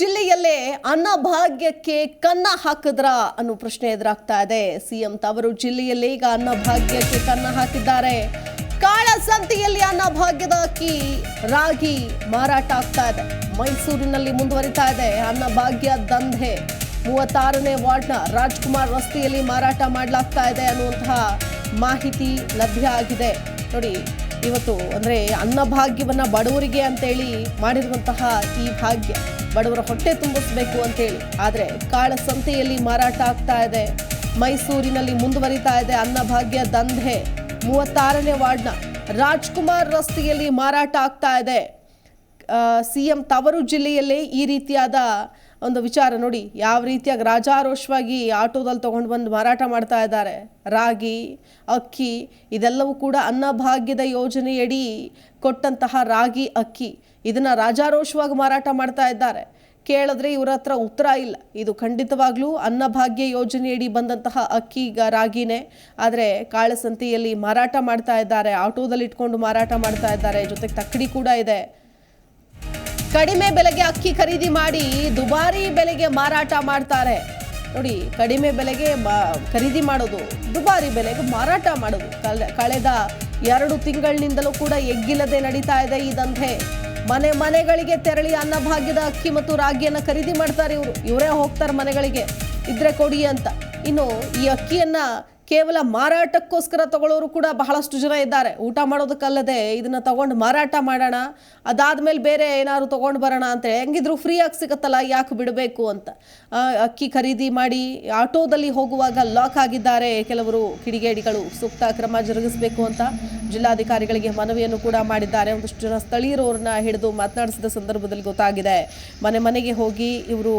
ಜಿಲ್ಲೆಯಲ್ಲೇ ಅನ್ನಭಾಗ್ಯಕ್ಕೆ ಕನ್ನ ಹಾಕಿದ್ರ ಅನ್ನೋ ಪ್ರಶ್ನೆ ಎದುರಾಗ್ತಾ ಇದೆ. ಸಿಎಂ ತವರು ಜಿಲ್ಲೆಯಲ್ಲೇ ಈಗ ಅನ್ನಭಾಗ್ಯಕ್ಕೆ ಕನ್ನ ಹಾಕಿದ್ದಾರೆ. ಕಾಳಸಂತೆಯಲ್ಲಿ ಅನ್ನಭಾಗ್ಯದ ಅಕ್ಕಿ ರಾಗಿ ಮಾರಾಟ ಆಗ್ತಾ ಇದೆ. ಮೈಸೂರಿನಲ್ಲಿ ಮುಂದುವರಿತಾ ಇದೆ. ಅನ್ನಭಾಗ್ಯ ದಂಧೆ. ಮೂವತ್ತಾರನೇ ವಾರ್ಡ್ನ ರಾಜ್ಕುಮಾರ್ ರಸ್ತೆಯಲ್ಲಿ ಮಾರಾಟ ಮಾಡಲಾಗ್ತಾ ಇದೆ ಅನ್ನುವಂತಹ ಮಾಹಿತಿ ಲಭ್ಯ ಆಗಿದೆ. ನೋಡಿ ಇವತ್ತು ಅಂದ್ರೆ ಅನ್ನಭಾಗ್ಯವನ್ನ ಬಡವರಿಗೆ ಅಂತೇಳಿ ಮಾಡಿರುವಂತಹ ಈ ಭಾಗ್ಯ ಬಡವರ ಹೊಟ್ಟೆ ತುಂಬಿಸ್ಬೇಕು ಅಂತೇಳಿ. ಆದರೆ ಕಾಳ ಸಂತೆಯಲ್ಲಿ ಮಾರಾಟ ಆಗ್ತಾ ಇದೆ. ಮೈಸೂರಿನಲ್ಲಿ ಮುಂದುವರಿತಾ ಇದೆ ಅನ್ನಭಾಗ್ಯ ದಂಧೆ. ಮೂವತ್ತಾರನೇ ವಾರ್ಡ್ನ ರಾಜ್ಕುಮಾರ್ ರಸ್ತೆಯಲ್ಲಿ ಮಾರಾಟ ಆಗ್ತಾ ಇದೆ. ಸಿಎಂ ತವರು ಜಿಲ್ಲೆಯಲ್ಲೇ ಈ ರೀತಿಯಾದ ಒಂದು ವಿಚಾರ ನೋಡಿ. ಯಾವ ರೀತಿಯಾಗಿ ರಾಜಾರೋಷವಾಗಿ ಆಟೋದಲ್ಲಿ ತೊಗೊಂಡು ಬಂದು ಮಾರಾಟ ಮಾಡ್ತಾ ಇದ್ದಾರೆ. ರಾಗಿ, ಅಕ್ಕಿ, ಇದೆಲ್ಲವೂ ಕೂಡ ಅನ್ನಭಾಗ್ಯದ ಯೋಜನೆಯಡಿ ಕೊಟ್ಟಂತಹ ರಾಗಿ, ಅಕ್ಕಿ. ಇದನ್ನು ರಾಜಾರೋಷವಾಗಿ ಮಾರಾಟ ಮಾಡ್ತಾ ಇದ್ದಾರೆ. ಕೇಳಿದ್ರೆ ಇವರ ಹತ್ರ ಉತ್ತರ ಇಲ್ಲ. ಇದು ಖಂಡಿತವಾಗ್ಲೂ ಅನ್ನಭಾಗ್ಯ ಯೋಜನೆಯಡಿ ಬಂದಂತಹ ಅಕ್ಕಿ ರಾಗಿನೇ. ಆದರೆ ಕಾಳಸಂತೆಯಲ್ಲಿ ಮಾರಾಟ ಮಾಡ್ತಾ ಇದ್ದಾರೆ. ಆಟೋದಲ್ಲಿ ಇಟ್ಕೊಂಡು ಮಾರಾಟ ಮಾಡ್ತಾ ಇದ್ದಾರೆ. ಜೊತೆಗೆ ತಕ್ಕಡಿ ಕೂಡ ಇದೆ. ಕಡಿಮೆ ಬೆಲೆಗೆ ಅಕ್ಕಿ ಖರೀದಿ ಮಾಡಿ ದುಬಾರಿ ಬೆಲೆಗೆ ಮಾರಾಟ ಮಾಡ್ತಾರೆ. ನೋಡಿ, ಕಡಿಮೆ ಬೆಲೆಗೆ ಖರೀದಿ ಮಾಡೋದು, ದುಬಾರಿ ಬೆಲೆಗೆ ಮಾರಾಟ ಮಾಡೋದು. ಕಳೆ- ಕಳೆದ ಎರಡು ತಿಂಗಳಿನಿಂದಲೂ ಕೂಡ ಎಗ್ಗಿಲ್ಲದೆ ನಡೀತಾ ಇದೆ ಈ ದಂಧೆ. ಮನೆ ಮನೆಗಳಿಗೆ ತೆರಳಿ ಅನ್ನಭಾಗ್ಯದ ಅಕ್ಕಿ ಮತ್ತು ರಾಗಿಯನ್ನ ಖರೀದಿ ಮಾಡ್ತಾರೆ ಇವರು. ಇವರೇ ಹೋಗ್ತಾರೆ ಮನೆಗಳಿಗೆ. ಇದ್ರೆ ಕೊಡಿ ಅಂತ. ಇನ್ನು ಈ ಅಕ್ಕಿಯನ್ನ ಕೇವಲ ಮಾರಾಟಕ್ಕೋಸ್ಕರ ತಗೊಳ್ಳೋರು ಕೂಡ ಬಹಳಷ್ಟು ಜನ ಇದ್ದಾರೆ. ಊಟ ಮಾಡೋದಕ್ಕಲ್ಲದೆ ಇದನ್ನ ತಗೊಂಡು ಮಾರಾಟ ಮಾಡೋಣ, ಅದಾದ್ಮೇಲೆ ಬೇರೆ ಏನಾದ್ರು ತಗೊಂಡು ಬರೋಣ ಅಂತ ಹೆಂಗಿದ್ರು ಫ್ರೀ ಆಗಿ ಸಿಗುತ್ತಲ್ಲ, ಯಾಕೆ ಬಿಡಬೇಕು ಅಂತ. ಅಕ್ಕಿ ಖರೀದಿ ಮಾಡಿ ಆಟೋದಲ್ಲಿ ಹೋಗುವಾಗ ಲಾಕ್ ಆಗಿದ್ದಾರೆ. ಕೆಲವರು ಕಿಡಿಗೇಡಿಗಳು ಸೂಕ್ತ ಕ್ರಮ ಜರುಗಿಸಬೇಕು ಅಂತ ಜಿಲ್ಲಾಧಿಕಾರಿಗಳಿಗೆ ಮನವಿಯನ್ನು ಕೂಡ ಮಾಡಿದ್ದಾರೆ. ಒಂದಷ್ಟು ಜನ ಸ್ಥಳೀಯರವ್ರನ್ನ ಹಿಡಿದು ಮಾತನಾಡಿಸಿದ ಸಂದರ್ಭದಲ್ಲಿ ಗೊತ್ತಾಗಿದೆ. ಮನೆ ಮನೆಗೆ ಹೋಗಿ ಇವರು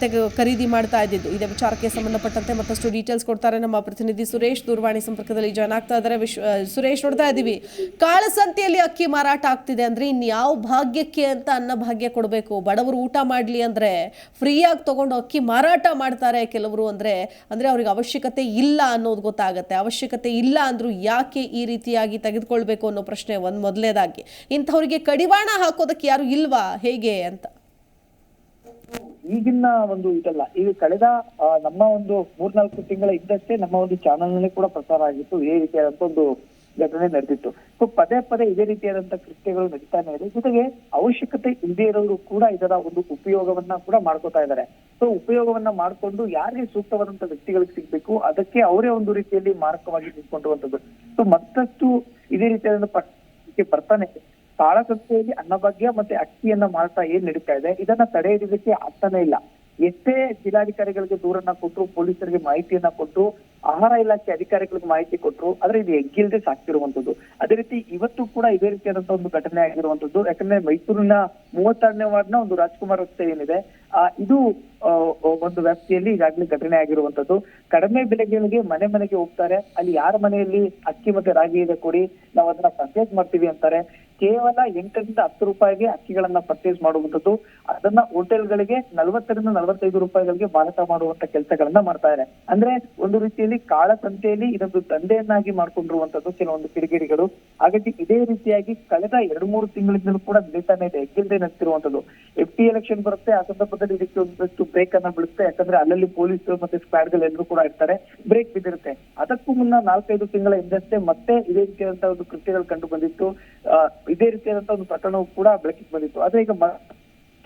ತೆಗೆ, ಖರೀದಿ ಮಾಡ್ತಾ ಇದ್ದಿದ್ದು. ಇದೇ ವಿಚಾರಕ್ಕೆ ಸಂಬಂಧಪಟ್ಟಂತೆ ಮತ್ತಷ್ಟು ಡೀಟೇಲ್ಸ್ ಕೊಡ್ತಾರೆ ನಮ್ಮ ಪ್ರತಿನಿಧಿ ಸುರೇಶ್. ದೂರವಾಣಿ ಸಂಪರ್ಕದಲ್ಲಿ ಜಾಯ್ನ್ ಆಗ್ತಾ ಇದ್ದಾರೆ. ವಿಶ್ವ ಸುರೇಶ್ ನೋಡ್ತಾ ಇದ್ದೀವಿ. ಕಾಳಸಂತೆಯಲ್ಲಿ ಅಕ್ಕಿ ಮಾರಾಟ ಆಗ್ತಿದೆ ಅಂದ್ರೆ ಇನ್ಯಾವ ಭಾಗ್ಯಕ್ಕೆ ಅಂತ ಅನ್ನ ಭಾಗ್ಯ ಕೊಡಬೇಕು? ಬಡವರು ಊಟ ಮಾಡಲಿ ಅಂದ್ರೆ ಫ್ರೀಯಾಗಿ ತಗೊಂಡು ಅಕ್ಕಿ ಮಾರಾಟ ಮಾಡ್ತಾರೆ ಕೆಲವರು ಅಂದ್ರೆ, ಅಂದರೆ ಅವ್ರಿಗೆ ಅವಶ್ಯಕತೆ ಇಲ್ಲ ಅನ್ನೋದು ಗೊತ್ತಾಗುತ್ತೆ. ಅವಶ್ಯಕತೆ ಇಲ್ಲ ಅಂದರೂ ಯಾಕೆ ಈ ರೀತಿಯಾಗಿ ತೆಗೆದುಕೊಳ್ಬೇಕು ಅನ್ನೋ ಪ್ರಶ್ನೆ ಒಂದು ಮೊದಲನೇದಾಗಿ ಇಂಥವರಿಗೆ ಕಡಿವಾಣ ಹಾಕೋದಕ್ಕೆ ಯಾರು ಇಲ್ವಾ? ಹೇಗೆ ಅಂತ. ಈಗಿನ ಒಂದು ಇದಲ್ಲ. ಈಗ ಕಳೆದ ನಮ್ಮ ಒಂದು ಮೂರ್ನಾಲ್ಕು ತಿಂಗಳ ಇದ್ದಷ್ಟೇ ನಮ್ಮ ಒಂದು ಚಾನೆಲ್ನಲ್ಲಿ ಕೂಡ ಪ್ರಸಾರ ಆಗಿತ್ತು. ಇದೇ ರೀತಿಯಾದಂತ ಒಂದು ಘಟನೆ ನಡೆದಿತ್ತು. ಸೊ, ಪದೇ ಪದೇ ಇದೇ ರೀತಿಯಾದಂತ ಕೃತ್ಯಗಳು ನಡೀತಾನೆ ಇದೆ. ಜೊತೆಗೆ ಅವಶ್ಯಕತೆ ಇಲ್ಲದೆ ಇರೋರು ಕೂಡ ಇದರ ಒಂದು ಉಪಯೋಗವನ್ನ ಕೂಡ ಮಾಡ್ಕೋತಾ ಇದ್ದಾರೆ. ಸೊ, ಉಪಯೋಗವನ್ನ ಮಾಡ್ಕೊಂಡು ಯಾರಿಗೆ ಸೂಕ್ತವಾದಂತ ವ್ಯಕ್ತಿಗಳಿಗೆ ಸಿಗ್ಬೇಕು, ಅದಕ್ಕೆ ಅವರೇ ಒಂದು ರೀತಿಯಲ್ಲಿ ಮಾರಕವಾಗಿ ನಿಂತ್ಕೊಂಡಿರುವಂತದ್ದು ಸೊ, ಮತ್ತಷ್ಟು ಇದೇ ರೀತಿಯಾದ ಪಟ್ಟಕ್ಕೆ ಬರ್ತಾನೆ. ಕಾಳಸಂತೆಯಲ್ಲಿ ಅನ್ನಭಾಗ್ಯ ಮತ್ತೆ ಅಕ್ಕಿಯನ್ನ ಮಾರಾಟ ಏನ್ ನಡೀತಾ ಇದೆ, ಇದನ್ನ ತಡೆ ಹಿಡಿದಕ್ಕೆ ಆಗ್ತಾನೆ ಇಲ್ಲ. ಎಷ್ಟೇ ಜಿಲ್ಲಾಧಿಕಾರಿಗಳಿಗೆ ದೂರನ್ನ ಕೊಟ್ಟರು ಪೊಲೀಸರಿಗೆ ಮಾಹಿತಿಯನ್ನ ಕೊಟ್ಟರು ಆಹಾರ ಇಲಾಖೆ ಅಧಿಕಾರಿಗಳಿಗೆ ಮಾಹಿತಿ ಕೊಟ್ಟರು ಆದ್ರೆ ಇದು ಎಗ್ಗಿಲ್ದೆ ಸಾಕ್ತಿರುವಂತದ್ದು ಅದೇ ರೀತಿ ಇವತ್ತು ಕೂಡ ಇದೇ ರೀತಿಯಾದಂತಹ ಒಂದು ಘಟನೆ ಆಗಿರುವಂತದ್ದು ಯಾಕಂದ್ರೆ ಮೈಸೂರಿನ ಮೂವತ್ತಾರನೇ ವಾರ್ಡ್ನ ಒಂದು ರಾಜ್ಕುಮಾರ್ ರಸ್ತೆ ಏನಿದೆ, ಆ, ಇದು ಒಂದು ವ್ಯಾಪ್ತಿಯಲ್ಲಿ ಈಗಾಗಲೇ ಘಟನೆ ಆಗಿರುವಂತದ್ದು ಕಡಿಮೆ ಬೆಲೆಗಳಿಗೆ ಮನೆ ಮನೆಗೆ ಹೋಗ್ತಾರೆ, ಅಲ್ಲಿ ಯಾರ ಮನೆಯಲ್ಲಿ ಅಕ್ಕಿ ಮತ್ತೆ ರಾಗಿ ಇದೆ ಕೊಡಿ, ನಾವು ಅದನ್ನ ಪರ್ಚೇಸ್ ಮಾಡ್ತೀವಿ ಅಂತಾರೆ. ಕೇವಲ ಎಂಟರಿಂದ ಹತ್ತು ರೂಪಾಯಿಗೆ ಅಕ್ಕಿಗಳನ್ನ ಪರ್ಚೇಸ್ ಮಾಡುವಂತದ್ದು ಅದನ್ನ ಹೋಟೆಲ್ಗಳಿಗೆ ನಲವತ್ತರಿಂದ ನಲವತ್ತೈದು ರೂಪಾಯಿಗಳಿಗೆ ಮಾರಾಟ ಮಾಡುವಂತ ಕೆಲಸಗಳನ್ನ ಮಾಡ್ತಾ ಇದೆ ಅಂದ್ರೆ ಒಂದು ರೀತಿಯಲ್ಲಿ ಕಾಳಸಂತೆಯಲ್ಲಿ ಇದೊಂದು ದಂಧೆಯನ್ನಾಗಿ ಮಾಡ್ಕೊಂಡಿರುವಂತದ್ದು ಕೆಲವೊಂದು ಕಿಡಿಗಿಡಿಗಳು ಹಾಗಾಗಿ ಇದೇ ರೀತಿಯಾಗಿ ಕಳೆದ ಎರಡು ಮೂರು ತಿಂಗಳಿಂದಲೂ ಕೂಡ ನಡೀತಾನೆ ಇದೆ. ಎಗ್ಗಿಲ್ದೆ ನಡೆಸಿರುವಂತದ್ದು ಎಫ್ ಟಿ ಎಲೆಕ್ಷನ್ ಬರುತ್ತೆ, ಆ ಸಂದರ್ಭದಲ್ಲಿ ಇದಕ್ಕೆ ಒಂದಷ್ಟು ಬ್ರೇಕ್ ಅನ್ನ ಬೀಳುತ್ತೆ. ಯಾಕಂದ್ರೆ ಅಲ್ಲಲ್ಲಿ ಪೊಲೀಸ್ ಮತ್ತೆ ಸ್ಕ್ವಾಡ್ಗಳು ಎಲ್ಲರೂ ಕೂಡ ಇರ್ತಾರೆ. ಬ್ರೇಕ್ ಬಿದ್ದಿರುತ್ತೆ. ಅದಕ್ಕೂ ಮುನ್ನ ನಾಲ್ಕೈದು ತಿಂಗಳ ಹಿಂದಷ್ಟೇ ಮತ್ತೆ ಇದೇ ರೀತಿಯಾದಂತಹ ಒಂದು ಕೃತ್ಯಗಳು ಕಂಡು ಬಂದಿತ್ತು. ಇದೇ ರೀತಿಯಾದಂತಹ ಒಂದು ಪ್ರಕರಣವು ಕೂಡ ಬೆಳಕಿಗೆ ಬಂದಿತ್ತು. ಆದ್ರೆ ಈಗ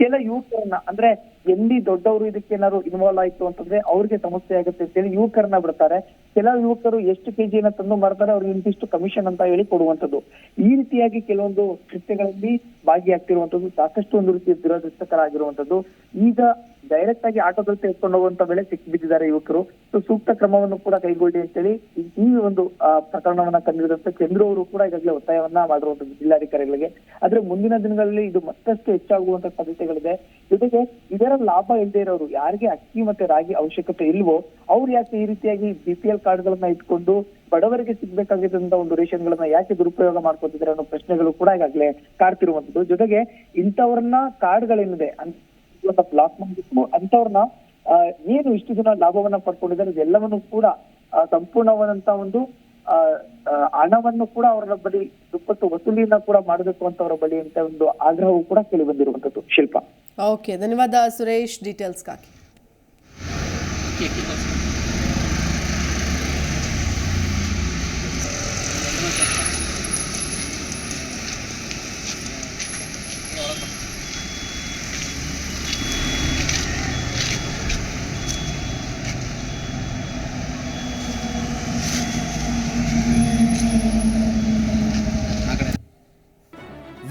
ಕೆಲ ಯುವಕರನ್ನ, ಅಂದ್ರೆ ಎಲ್ಲಿ ದೊಡ್ಡವರು ಇದಕ್ಕೆ ಏನಾದ್ರು ಇನ್ವಾಲ್ವ್ ಆಯ್ತು ಅಂತಂದ್ರೆ ಅವ್ರಿಗೆ ಸಮಸ್ಯೆ ಆಗುತ್ತೆ ಅಂತೇಳಿ ಯುವಕರನ್ನ ಬಿಡ್ತಾರೆ. ಕೆಲವು ಯುವಕರು ಎಷ್ಟು ಕೆಜಿಯನ್ನ ತಂದು ಮಾರ್ತಾರೆ, ಅವ್ರಿಗೆ ಇಂತಿಷ್ಟು ಕಮಿಷನ್ ಅಂತ ಹೇಳಿ ಕೊಡುವಂತದ್ದು ಈ ರೀತಿಯಾಗಿ ಕೆಲವೊಂದು ಕೃತ್ಯಗಳಲ್ಲಿ ಭಾಗಿಯಾಗ್ತಿರುವಂತದ್ದು ಸಾಕಷ್ಟು ಒಂದು ರೀತಿಯ ದುರದೃಷ್ಟಕರ ಆಗಿರುವಂತದ್ದು ಈಗ ಡೈರೆಕ್ಟ್ ಆಗಿ ಆಟೋದಲ್ಲಿ ತೆಗೆದುಕೊಂಡು ಹೋಗುವಂತ ವೇಳೆ ಸಿಕ್ಕಿಬಿದ್ದಿದ್ದಾರೆ ಯುವಕರು. ಸೊ ಸೂಕ್ತ ಕ್ರಮವನ್ನು ಕೂಡ ಕೈಗೊಳ್ಳಿ ಅಂತೇಳಿ ಈ- ಒಂದು ಪ್ರಕರಣವನ್ನ ಕಂಡಿರುವಂತ ಚಂದ್ರು ಕೂಡ ಈಗಾಗಲೇ ಒತ್ತಾಯವನ್ನ ಮಾಡಿರುವಂತದ್ದು ಜಿಲ್ಲಾಧಿಕಾರಿಗಳಿಗೆ. ಆದ್ರೆ ಮುಂದಿನ ದಿನಗಳಲ್ಲಿ ಇದು ಮತ್ತಷ್ಟು ಹೆಚ್ಚಾಗುವಂತ ಸಾಧ್ಯತೆಗಳಿದೆ. ಜೊತೆಗೆ ಇದರ ಲಾಭ ಇಲ್ಲದೆ ಇರೋರು, ಯಾರಿಗೆ ಅಕ್ಕಿ ಮತ್ತೆ ರಾಗಿ ಅವಶ್ಯಕತೆ ಇಲ್ವೋ, ಅವ್ರು ಯಾಕೆ ಈ ರೀತಿಯಾಗಿ ಬಿ ಪಿ ಎಲ್ ಕಾರ್ಡ್ಗಳನ್ನ ಇಟ್ಕೊಂಡು ಬಡವರಿಗೆ ಸಿಗ್ಬೇಕಾಗಿದ್ದಂತ ಒಂದು ರೇಷನ್ ಗಳನ್ನ ಯಾಕೆ ದುರುಪಯೋಗ ಮಾಡ್ಕೊತಿದ್ದಾರೆ ಅನ್ನೋ ಪ್ರಶ್ನೆಗಳು ಕೂಡ ಈಗಾಗಲೇ ಕಾಡ್ತಿರುವಂತದ್ದು ಜೊತೆಗೆ ಇಂಥವ್ರನ್ನ ಕಾರ್ಡ್ಗಳೇನಿದೆ ಬ್ಲಾಕ್ ಮಾಡಿದ್ರು ಅಂತವ್ರನ್ನ ಏನು ಇಷ್ಟು ಜನ ಲಾಭವನ್ನ ಪಡ್ಕೊಂಡಿದ್ದಾರೆ, ಇದೆಲ್ಲವನ್ನು ಕೂಡ ಸಂಪೂರ್ಣವಾದಂತ ಒಂದು ಹಣವನ್ನು ಕೂಡ ಅವರ ಬಳಿ ದುಪ್ಪಟ್ಟು ವಸೂಲಿಯನ್ನ ಕೂಡ ಮಾಡಬೇಕು ಅಂತ ಅವರ ಬಳಿ ಅಂತ ಒಂದು ಆಗ್ರಹವು ಕೂಡ ಕೇಳಿ ಬಂದಿರುವಂತದ್ದು ಶಿಲ್ಪ. ಓಕೆ ಧನ್ಯವಾದ Suresh. Details